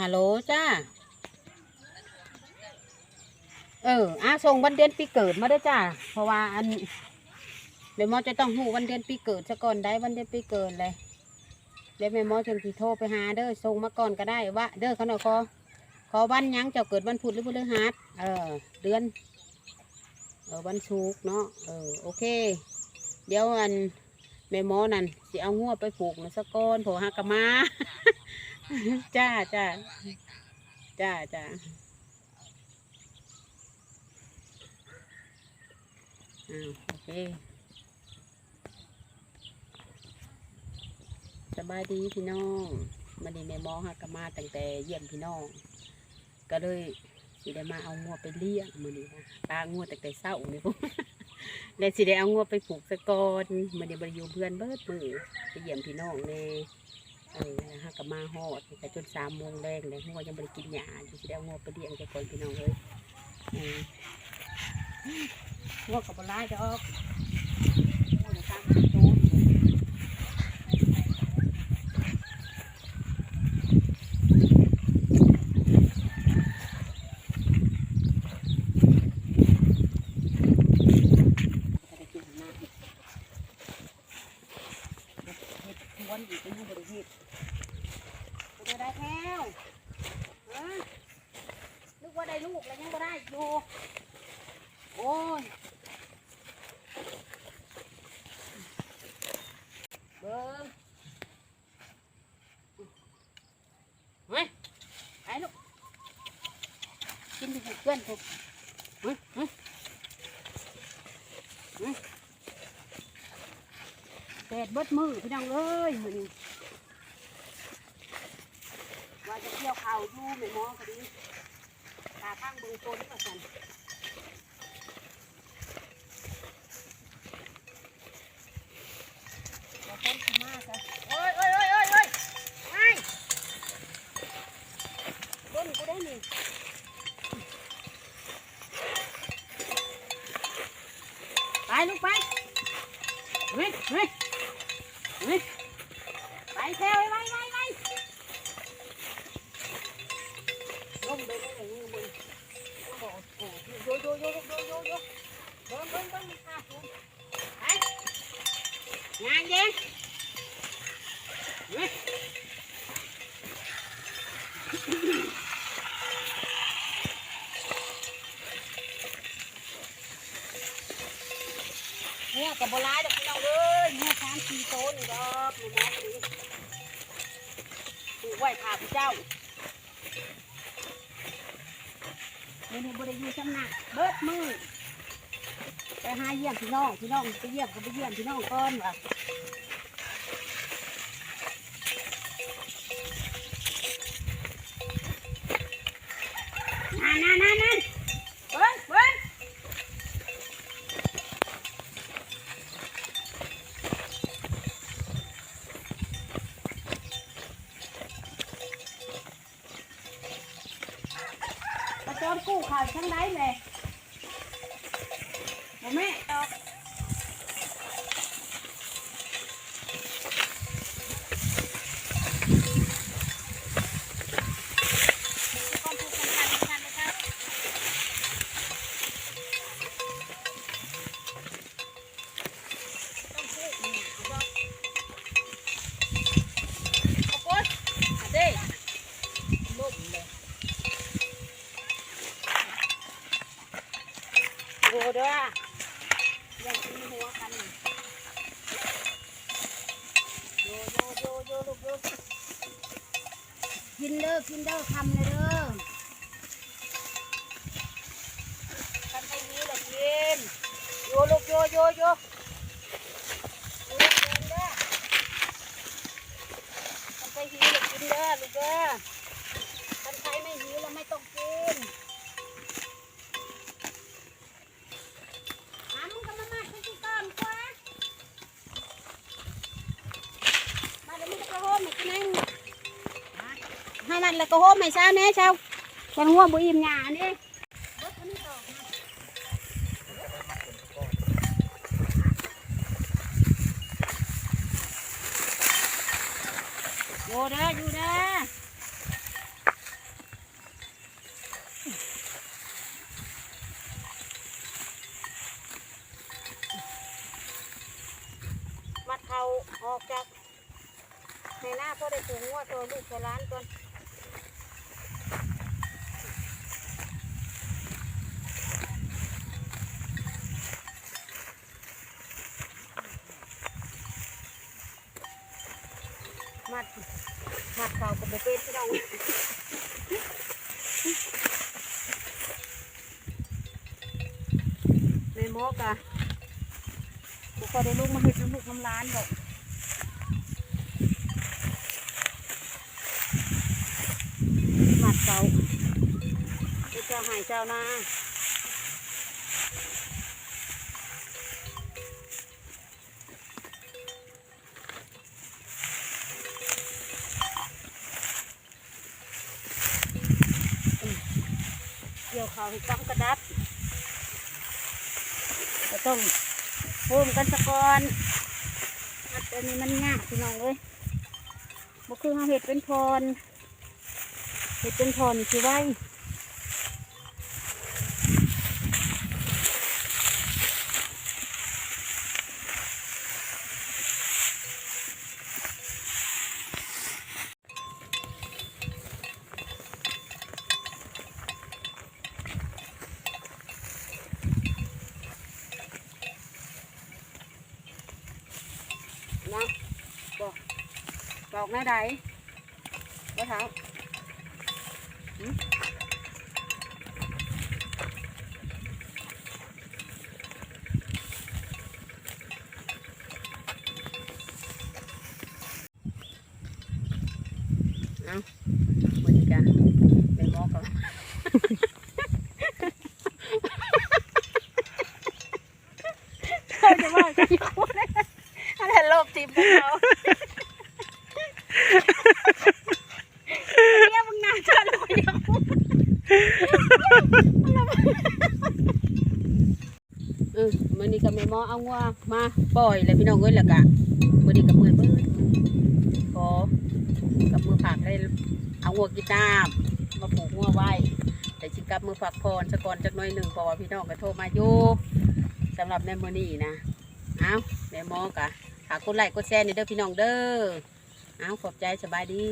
ฮัลโหลจ้า เอออาส่งวันเดือนปีเกิดมาเด้วยจ้า เพราะว่าอันเดี๋ยวมอจะต้องหูวันเดือนปีเกิดซะก่อนได้วันเดือนปีเกิดเลย เดี๋ยวแม่มอจังสิโทรไปหาเด้อส่งมาก่อนก็ได้ว่าเด้อเขาหน่อยขอขอวันยังเจ้าเกิดวันพุธหรือพฤหัสเออ เดือน เออวันศุกร์เนาะ เออโอเค เดี๋ยวอันแม่มอนั่นสิเอาหัวไปผูกนะสะก้อนโผหักกะมา จ้าจ้าจ้าจ้าอ้าโอเคสบายดีพี่น้องมันนี่แม่มอหักกะมาตั้งแต่เยี่ยมพี่น้อง ก็เลยสิได้มาเอางัวไปเลี้ยงมือนี้นะตางัวตั้งแต่เศร้านี่พวกเลยสิได้เอางัวไปผูกสะกอนมันนี่บริยูเพื่อนเบิดมือไปเยี่ยมพี่น้องเน่ เออฮักกะมาหอดแต่จนสามโมงแรงเลยงัวยังไม่ได้กินหยาอยู่สิได้งัวไปเลี้ยงสะกอนพี่น้องเลยเอองัวกับปลายดอกงัวจะตามหาโต จะได้กินหน้าเห็ดเห็ดท วนอีกเป็นยังบริเห็ดจะได้แท้วฮะนึกว่าได้ลูกแล้วยังบ่ได้อยู่ โอ้ย เบิ้งเฮ้ยไปลูกกินที่เพื่อนถูกเฮ้ยเฮ้ย แดดเบิดมือพี่น้องเอ้ยมือนี้ว่าจะเที่ยวเขาอยู่ไม่มองก็ดีตาข้างบืองต้นก็สั่นเราต้นขมาจ้ะโอ้ยโอ้ยโอ้ยโอ้ยโอ้ยไอ้ต้นกูได้หนึ่งไปลูกไปเฮ้ยเฮ้ย เฮ้ยไปแถวไว้ไว้ไว้ลงไปเลยมือมือโอ้โหโยโยโยโยโยโย เนี่ยกับโบราณดอกพี่น้องเอ้ยเนี่ยสามสี่โตนี่ดอกนี่นะนี่ถูกไว้ข้าพเจ้าเนี่นี่บริยูชำนักเบิดมือไปหาเยี่ยมพี่น้องพี่น้องไปเยี่ยมก็ไปเยี่ยมพี่น้องก่อนว่ะนั่นนั่นนั่นนั่นเบิ้งเบิ้ง ก ระโจนกู้ข่าวทั้งไหนเลยบ่แม่ดอกต้องพูดเนี่ยเอาบ่เอาโพสเอาเด้ล่มเลย โอ้เด้อยังกินหัวกันโยโยโยโยลูกโยกินเด้อกินเด้อคำเลยเด้อ นแล้วก็โฮมให้ซาแน่เช้าเป็หัวบุยมหยาเนี่โอ้เด้ออยู่เด้มัเขาออกจากในหน้าพ่อได้ตัวงัวตัวลูกตัวล้านตัว ในหมอกะบุพอได้ลูกมาเห็ดน้ำลูกน้ำร้านบอกหมัดเก่าเจะใหายเจ้านาเกี่ยวเขาให้จ้ำกระดับ ก็ต้องโฮมกันสะก่อนอัดอันนี้มันยากพี่น้องเลยบ่คือเขาเห็ดเป็นพรเห็ดเป็นพรคือไว้นะบอกบ อกหน้าใดมะเท้าเอาบริการเป็นหมอก่อนเขาจะว่าจะอยู่อะไรโลบจิบพวกเขาเนี่ยมึงน่าจะลอยยัง เออมันนี่กับแม่หมอเอางัวมาปล่อยเลยพี่น้องเอ้ยแล้วกะมันนี่กับมือเบิ้ลขอกับมือผักได้เอาหัวกีตาร์มาปลูกหัวไว้แต่ชิกับมือผักพรสะกอนจักน้อยหนึ่งเพราะว่าพี่น้องก็โทรมาอยู่สำหรับในมือนี้นะเอาแม่หมอกะหากกดไลค์กดแชร์นี่เด้อพี่น้องเด้อเอาขอบใจสบายดี